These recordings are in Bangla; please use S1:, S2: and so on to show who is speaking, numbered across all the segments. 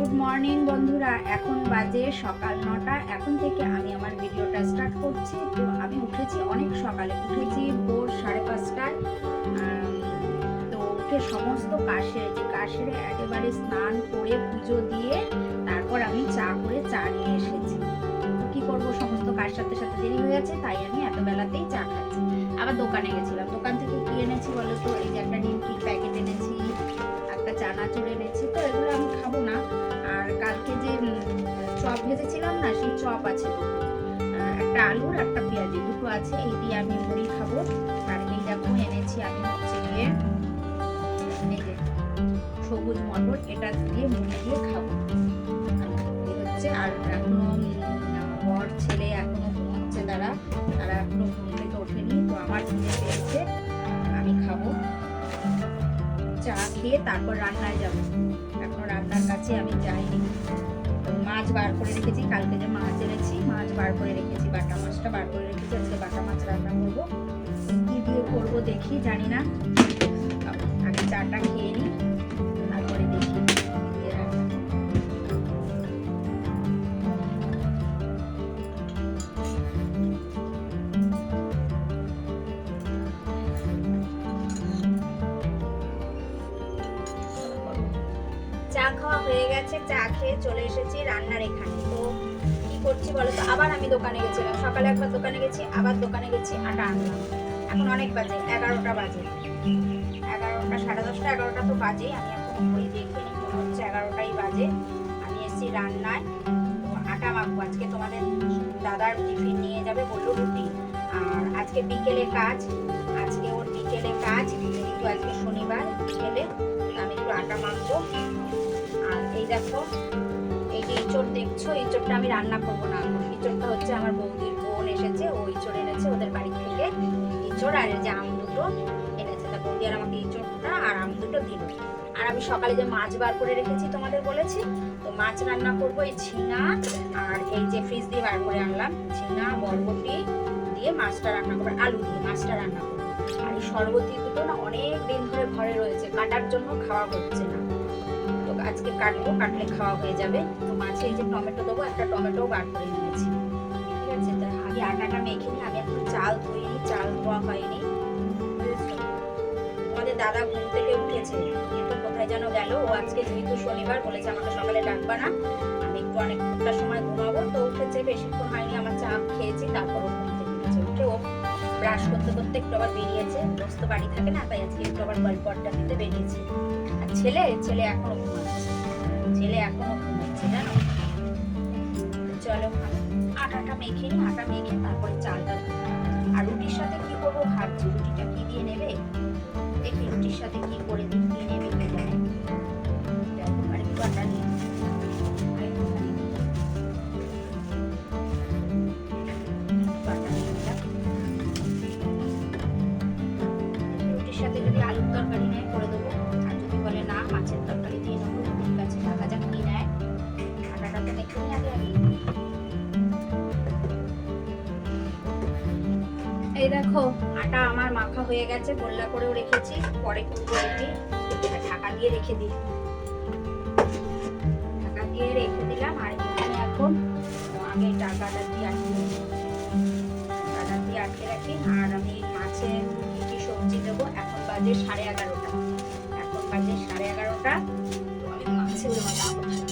S1: গুড মর্নিং বন্ধুরা। এখন বাজে সকাল নটা। এখন থেকে আমি আমার ভিডিওটা স্টার্ট করছি। তো আমি উঠেছি অনেক সকালে। উঠেছি ভোর সাড়ে পাঁচটায়। তো উঠে সমস্ত কাশে, যে কাশেরে একেবারে স্নান করে পুজো দিয়ে তারপর আমি চা করে চা নিয়ে এসেছি। কি করব? সমস্ত কাজ সাথে সাথে দেরি হয়ে গেছে, তাই আমি এত বেলাতেই চা খাচ্ছি। আবার দোকানে গেছিলাম। দোকান থেকে কি এনেছি বলো তো? এই যে একটা নিমকির প্যাকেট এনেছি, একটা চানাচুর এনেছি। তো এগুলো আমি খাব না। কালকে যে চপ ভেজেছিলাম না, সেই চপ আছে একটা আলুর একটা পেঁয়াজি দুটো আছে, এই দিয়ে আমি মুড়ি খাব। আর এই দেখো, এনেছি আমি হচ্ছে গিয়ে সবুজ মটর, এটা দিয়ে মুড়ি দিয়ে খাব। হচ্ছে, আর এখনও বর ছেলে এখনও ঘুমোচ্ছে তারা। তারা এখনও ঘুম থেকে ওঠেনি, তো আমার ঘুমে পেয়েছে আমি খাব। চা খেয়ে তারপর রান্নায় যাব। কাছে আমি যাইনি। মাছ বার করে রেখেছি, কালকে যে মাছ এনেছি, মাছ বার করে রেখেছি, বাটা মাছটা বার করে রেখেছি, আজকে বাটা মাছ রান্না করব। কী দিয়ে করব দেখি, জানি না। আগে চাটা খেয়ে নিই। হয়ে গেছে, চা খেয়ে চলে এসেছি রান্নার এখানে। তো কি করছি বলো তো? আবার আমি দোকানে গেছিলাম। সকালে একবার দোকানে গেছি, আবার দোকানে গেছি, আটা আনলাম। এখন অনেক বাজে, এগারোটা বাজে। এগারোটা, সাড়ে দশটা, এগারোটা তো বাজে আমি এখন ওই দেখে মনে হচ্ছে এগারোটাই বাজে। আমি এসেছি রান্নায়। তো আটা মাখবো। আজকে তোমাদের দাদার টিফিন নিয়ে যাবে বলল রুটি। আর আজকে বিকেলে কাজ। আজকে ওর বিকেলে কাজ। যেহেতু আজকে শনিবার বিকেলে। আমি একটু আটা মাখবো। আর এই দেখো, এই যে ইঁচড় দেখছ ইঁচড়টা আমি রান্না করব না ইঁচড়টা হচ্ছে আমার বৌদির বোন এসেছে, ও ইঁচড় এনেছে ওদের বাড়ি থেকে। ইঁচড় আর এই যে আম দুটো এনেছে। তা বৌদি আর আমাকে ইঁচড়টা আর আম দুটো দিল আর আমি সকালে যে মাছ বার করে রেখেছি তোমাদের বলেছি, তো মাছ রান্না করব এই ঝিঙা আর এই যে ফ্রিজ দিয়ে বার করে আনলাম। ঝিঙা, বরবটি দিয়ে মাছটা রান্না করব, আলু দিয়ে মাছটা রান্না করব। আর এই শরবতী দুটো না অনেক দিন ধরে ঘরে রয়েছে, কাটার জন্য খাওয়া হচ্ছে না। আজকে কাটবো, কাটলে খাওয়া হয়ে যাবে। তো মাছে এই যে টমেটো দেবো, একটা টমেটো বার করে নিয়েছি। ঠিক আছে? আগে আটাটা মেখে নিই, আমি এখন চাল ধুই ধুইনি, চাল ধোয়া হয়নি? তোমাদের দাদা ঘুম থেকে উঠেছে। কিন্তু কোথায় যেন গেল? ও আজকে যেহেতু শনিবার, বলেছে আমাকে সকালে ডাকবা না। আমি একটু অনেকটা সময় ঘুমাবো। তো উঠেছে, বেশিক্ষণ হয়নি, আমার চা খেয়েছি, তারপর ঘুম থেকে উঠেছে। উঠে ও ব্রাশ করতে করতে একটু আবার বেরিয়েছে। তো বাড়ি থাকে না, তাই আজকে একটু আবার গল্প আড্ডা দিতে বেরিয়েছে। আর ছেলে ছেলে এখনও ঘুমাচ্ছে। ছেলে এখনও ঘুমাচ্ছে, জানো? চলো, আটাটা মেখে নিই, আটা মেখে তারপরে চালটা আর রুটির সাথে কি করব ভাবছি? রুটিটা কি দিয়ে নেবে? দেখি রুটির সাথে কি করে দিই। দেখো, আটা আমার মাখা হয়ে গেছে, গোল্লা করেও রেখেছি, পরে করব আর ঢাকা দিয়ে রেখে দিই। ঢাকা দিয়ে রেখে দিলাম, আর এখানে এখন আমি টাকাটা দিয়ে আটকে। টাকা দিয়ে আটকে রাখি, আর আমি মাছে কি কি সবজি দেবো, এখন বাজে সাড়ে এগারোটা। এখন বাজে সাড়ে এগারোটা, তো আমি মাছে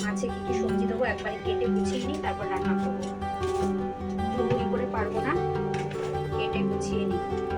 S1: মাছে কি কি সবজি দেবো একবারে কেটে গুছিয়ে নিই, তারপর রান্না করব। করে পারব না। কেটে গুছিয়ে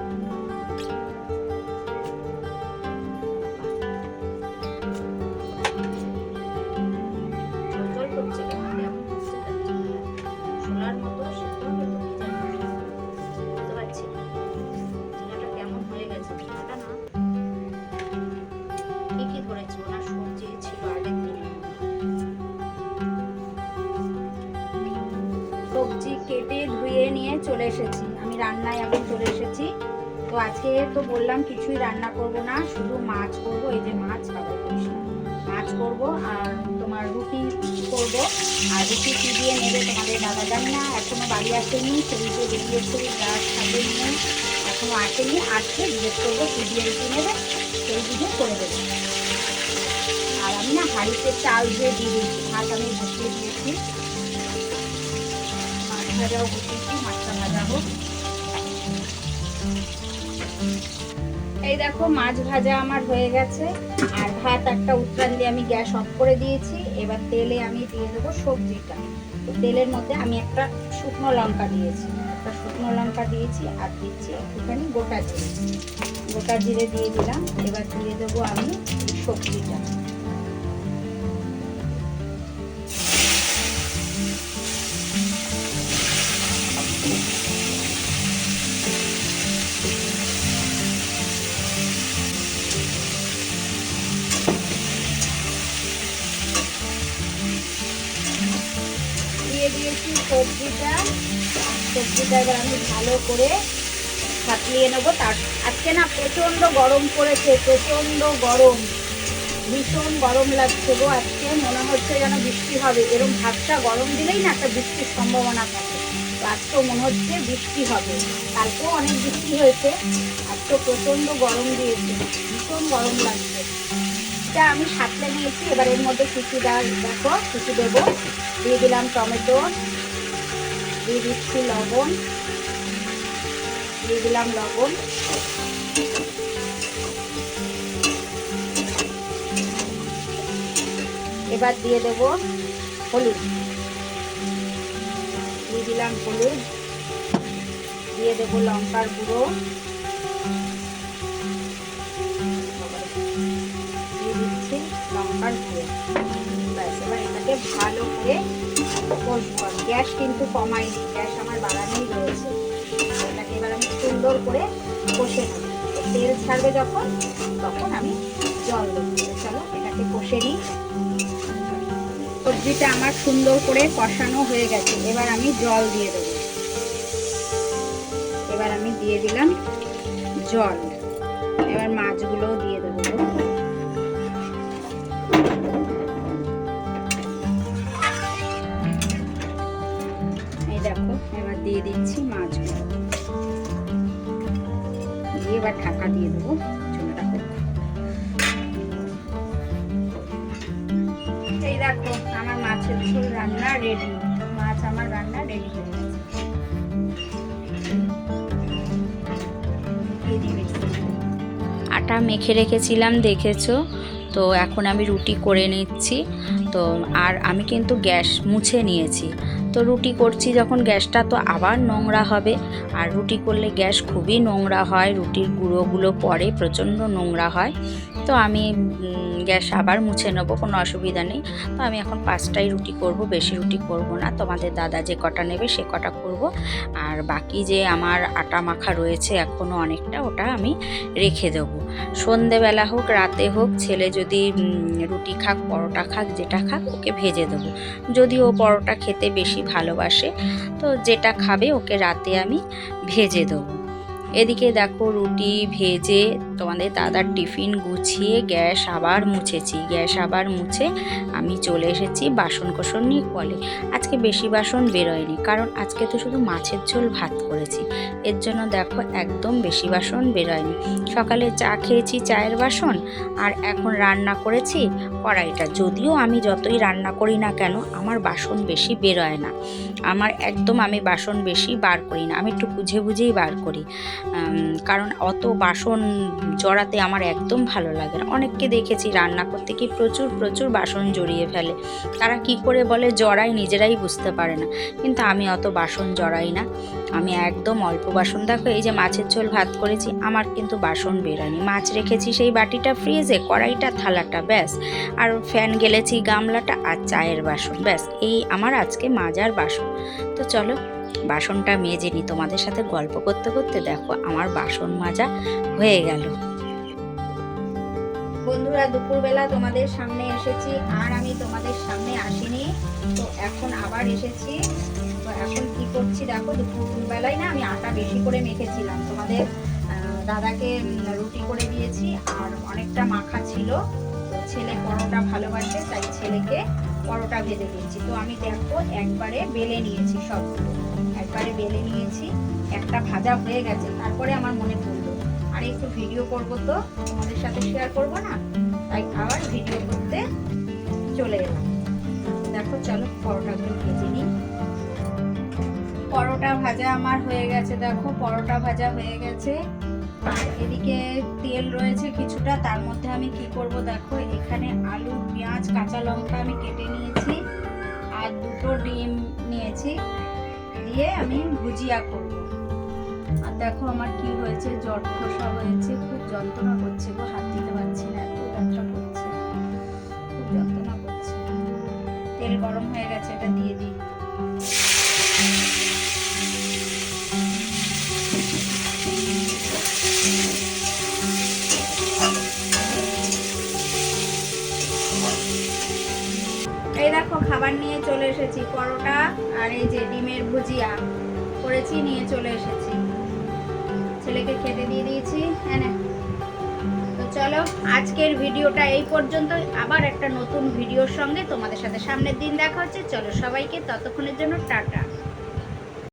S1: সবজি কেটে ধুয়ে নিয়ে চলে এসেছি। আমি রান্নায় এখন চলে এসেছি। তো আজকে তো বললাম কিছুই রান্না করব না, শুধু মাছ করব, এই যে মাছ খাবার মাছ করব আর তোমার রুটি করব। আর রুটি কি দিয়ে নেবে তোমাদের দাদা জানি না, এখনও বাড়ি আসেনি, সেই যে বেরিয়েছে গ্যাস খাবে নিয়ে এখনও আসেনি। আজকে জিজ্ঞেস করব কি দিয়ে রুটি নেবে, সেই বুঝে করে দেবে। আর আমি না হাঁড়িতে চাল ধুয়ে দিয়ে দিয়েছি, ভাত আমি বসিয়ে দিয়েছি। ভাজাও বসিয়েছি মাছটা ভাজা এই দেখো, মাছ ভাজা আমার হয়ে গেছে, আর ভাত একটা উত্তরাল দিয়ে আমি গ্যাস অফ করে দিয়েছি। এবার তেলে আমি দিয়ে দেবো সবজিটা। তেলের মধ্যে আমি একটা শুকনো লঙ্কা দিয়েছি। একটা শুকনো লঙ্কা দিয়েছি, আর দিচ্ছি একটুখানি গোটা জিরে। গোটা জিরে দিয়ে দিলাম। এবার দিয়ে দেবো আমি সবজিটা। সবজিটা এবার আমি ভালো করে ফাটলিয়ে নেব। তার আজকে না প্রচণ্ড গরম পড়েছে, প্রচণ্ড গরম, ভীষণ গরম লাগছে গো। আজকে মনে হচ্ছে যেন বৃষ্টি হবে। এরকম ভাতটা গরম দিলেই না একটা বৃষ্টির সম্ভাবনা থাকে। তো আজকেও মনে হচ্ছে বৃষ্টি হবে। কালকেও অনেক বৃষ্টি হয়েছে। আজকে প্রচণ্ড গরম দিয়েছে, ভীষণ গরম লাগছে। এটা আমি সাতলে নিয়েছি এবার এর মধ্যে কিছু ডাল দেখো কিছু দেবো। দিয়ে দিলাম টমেটো দিয়ে দিচ্ছি লবণ। দিয়ে দিলাম লবণ। এবার দিয়ে দেবো হলুদ। দিয়ে দিলাম হলুদ। দিয়ে দেবো লঙ্কার গুঁড়ো। দিয়ে দিচ্ছি লঙ্কার গুঁড়ো। ব্যাস, এবার এটাকে ভালো করে গ্যাস কিন্তু কমাইনি গ্যাস আমার বাড়ানোই রয়েছে। এটাকে এবার আমি সুন্দর করে কষে নেব। তেল ছাড়বে যখন, তখন আমি জল দেবো। চলো, এটাকে কষে নিই। সবজিটা আমার সুন্দর করে কষানো হয়ে গেছে। এবার আমি জল দিয়ে দেবো। এবার আমি দিয়ে দিলাম জল। এবার মাছগুলোও দিয়ে দেবো। দেখো, এবার দিয়ে দিচ্ছি মাছগুলো। দিয়ে এবার ঢাকা দিয়ে দেবো এই দেখো, আমার মাছের ঝোল রান্না রেডি মাছ আমার রান্না রেডি হয়ে গেছে।
S2: আটা মেখে রেখেছিলাম, দেখেছ? তো এখন আমি রুটি করে নিচ্ছি। তো আর আমি কিন্তু গ্যাস মুছে নিয়েছি। তো রুটি করছি যখন গ্যাসটা তো আবার নোংরা হবে। আর রুটি করলে গ্যাস খুবই নোংরা হয়, রুটির গুঁড়োগুলো পরে প্রচণ্ড নোংরা হয়। তো আমি গ্যাস আবার মুছে নেব, কোনো অসুবিধা নেই। তো আমি এখন পাঁচটাই রুটি করব, বেশি রুটি করব না। তোমাদের দাদা যে কটা নেবে সে কটা করব। আর বাকি যে আমার আটা মাখা রয়েছে এখনও অনেকটা, ওটা আমি রেখে দেবো। সন্ধেবেলা হোক, রাতে হোক, ছেলে যদি রুটি খাক, পরোটা খাক, যেটা খাক, ওকে ভেজে দেবো। যদি ও পরোটা খেতে বেশি ভালোবাসে, তো যেটা খাবে ওকে রাতে আমি ভেজে দেবো। এদিকে দেখো রুটি ভেজে তোমাদের দাদার টিফিন গুছিয়ে গ্যাস আবার মুছেছি। গ্যাস আবার মুছে আমি চলে এসেছি বাসন কোসন নিয়ে কলে। আজকে বেশি বাসন বেরোয়নি, কারণ আজকে তো শুধু মাছের ঝোল ভাত করেছি। এর জন্য দেখো একদম বেশি বাসন বেরোয়নি। সকালে চা খেয়েছি চায়ের বাসন, আর এখন রান্না করেছি কড়াইটা। যদিও আমি যতই রান্না করি না কেন, আমার বাসন বেশি বেরোয় না। আমার একদম আমি বাসন বেশি বার করি না, আমি একটু বুঝে বুঝেই বার করি। কারণ অত বাসন জড়াতে আমার একদম ভালো লাগে না। অনেককে দেখেছি রান্না করতে কি প্রচুর প্রচুর বাসন জড়িয়ে ফেলে। তারা কি করে বলে? জড়াই নিজেরাই বুঝতে পারে না। কিন্তু আমি অত বাসন জড়াই না। আমি একদম অল্প বাসন। দেখো, এই যে মাছের ঝোল ভাত করেছি, আমার কিন্তু বাসন বেরোয়নি। মাছ রেখেছি, সেই বাটিটা ফ্রিজে, কড়াইটা, থালাটা, ব্যাস। আর ফ্যান গেলেছি, গামলাটা আর চায়ের বাসন। ব্যাস, এই আমার আজকে মাজার বাসন। তো চলো বাসনটা মেজে নিই তোমাদের সাথে গল্প করতে করতে দেখো আমার বাসন মাজা হয়ে গেল।
S1: বন্ধুরা, দুপুরবেলা তোমাদের সামনে এসেছি আর আমি তোমাদের সামনে আসিনি। তো এখন আবার এসেছি। এখন কি করছি দেখো, দুপুরবেলায় না আমি আটা বেশি করে মেখেছিলাম। তোমাদের দাদাকে রুটি করে দিয়েছি আর অনেকটা মাখা ছিল। ছেলে পরোটা ভালোবাসে, তাই ছেলেকে পরোটা ভেজে দিয়েছি তো আমি দেখো একবারে বেলে নিয়েছি সবগুলো। একবারে বেলে নিয়েছি, একটা ভাজা হয়ে গেছে, তারপরে আমার মনে পড়ল। আর একটু ভিডিও করব তো, তোমাদের সাথে শেয়ার করব না? তাই আবার ভিডিও করতে চলে এলাম। দেখো চলো পরোটাগুলো ভেজে নিই। পরোটা ভাজা আমার হয়ে গেছে, দেখো পরোটা ভাজা হয়ে গেছে। এদিকে তেল রয়েছে কিছুটা, তার মধ্যে আমি কি করব দেখো, এখানে আলু, পেঁয়াজ, কাঁচা লঙ্কা আমি কেটে নিয়েছি আর দুটো ডিম নিয়েছি দিয়ে আমি ভুজিয়া করব। আর দেখো আমার কি হয়েছে, জট খসা হয়েছে, খুব যন্ত্রণা করছে গো, হাত দিতে পারছি না, এত ব্যথা করছে, খুব যন্ত্রণা করছে। তেল গরম হয়ে গেছে, এটা দিয়ে দিই। এই দেখো, খাবার নিয়ে চলে এসেছি, পরোটা আর এই যে ডিমের ভুজিয়া। করেছি, নিয়ে চলে এসেছি। ছেলেকে খেতে দিয়ে দিয়েছি হ্যাঁ তো চলো, আজকের ভিডিওটা এই পর্যন্ত। আবার একটা নতুন ভিডিওর সঙ্গে তোমাদের সাথে সামনের দিন দেখা হচ্ছে। চলো সবাইকে ততক্ষণের জন্য টাটা।